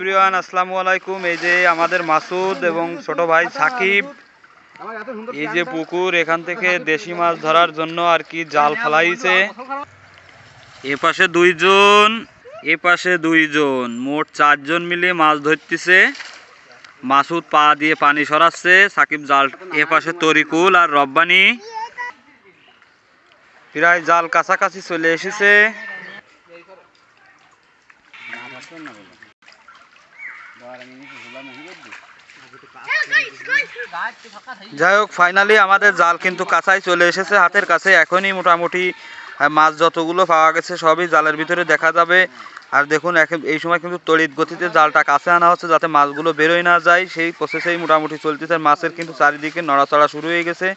Everyone আসসালামু আলাইকুম। এই যে আমাদের মাসুদ এবং ছোট ভাই সাকিব, এই যে পুকুর, এখান থেকে দেশি মাছ ধরার জন্য আর কি জাল ফেলাইছে। এ পাশে দুইজন, এ পাশে দুইজন, মোট চারজন মিলে মাছ ধরতেছে। মাসুদ পা দিয়ে পানি সরাচ্ছে, সাকিব জাল এ পাশে তরিকুল আর রব্বানি। প্রায় জাল কাছাকাছি চলে এসেছে। যাই হোক ফাইনালি আমাদের জাল কিন্তু কাছাই চলে এসেছে, হাতের কাছে। এখনই মোটামুটি মাছ যতগুলো পাওয়া গেছে, সবই জালের ভিতরে দেখা যাবে। আর দেখুন এই সময় কিন্তু তড়িৎ গতিতে জালটা কাছে আনা হচ্ছে যাতে মাছগুলো বেরোয় না যায়। সেই প্রসেসেই মোটামুটি চলতেছে। মাছের কিন্তু চারিদিকে নড়াচড়া শুরু হয়ে গেছে।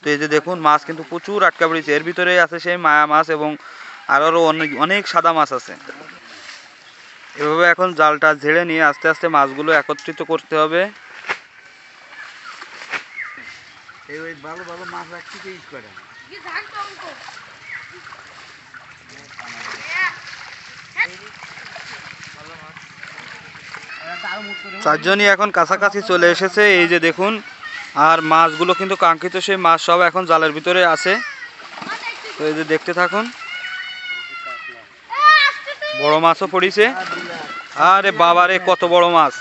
তো এই যে দেখুন, মাছ কিন্তু প্রচুর আটকা পড়েছে এর ভিতরেই আছে সেই মায়া মাছ এবং আরও অনেক অনেক সাদা মাছ আছে। এভাবে এখন জালটা ঝেড়ে নিয়ে আস্তে আস্তে মাছগুলো একত্রিত করতে হবে। এই ওই ভালো ভালো মাছ রাখছি তো করে। চারজনই এখন কাছাকাছি চলে এসেছে এই যে দেখুন। আর মাছগুলো কিন্তু কাঙ্ক্ষিত সেই মাছ সব এখন জালের ভিতরে আছে। তো এই যে দেখতে থাকুন। বড় মাছও পড়িছে। আরে বাবারে কত বড় মাছ।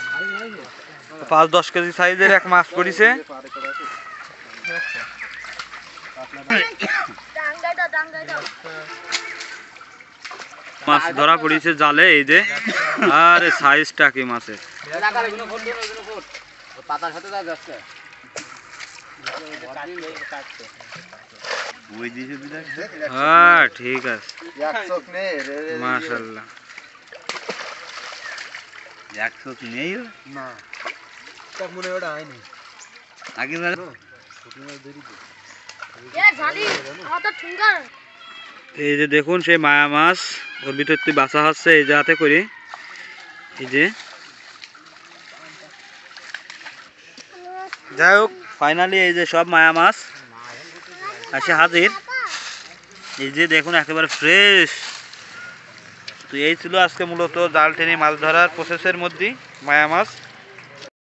পাঁচ দশ কেজি সাইজের এক মাছ পড়িছে মাছ ধরা পড়িছে জালে এই যে। আরে সাইজটা কি মাছের? পাতার সাথে যাচ্ছে হ্যাঁ ঠিক আছে। এক চোখ নেই রে রে মাশাল্লাহ এক চোখ নেই না তাক মনে ওটা হয়নি। আগে এই যে দেখুন সেই মায়া মাছ ওর ভিতর থেকে বাসা হচ্ছে এই যে হাতে করে। এই যে। যাই হোক ফাইনালি এই যে সব মায়া মাছ আসে হাজির। এই যে দেখুন একেবারে ফ্রেশ তো এই ছিল আজকে মূলত জাল টেনে মাছ ধরার প্রসেসের মধ্যে মায়া মাছ।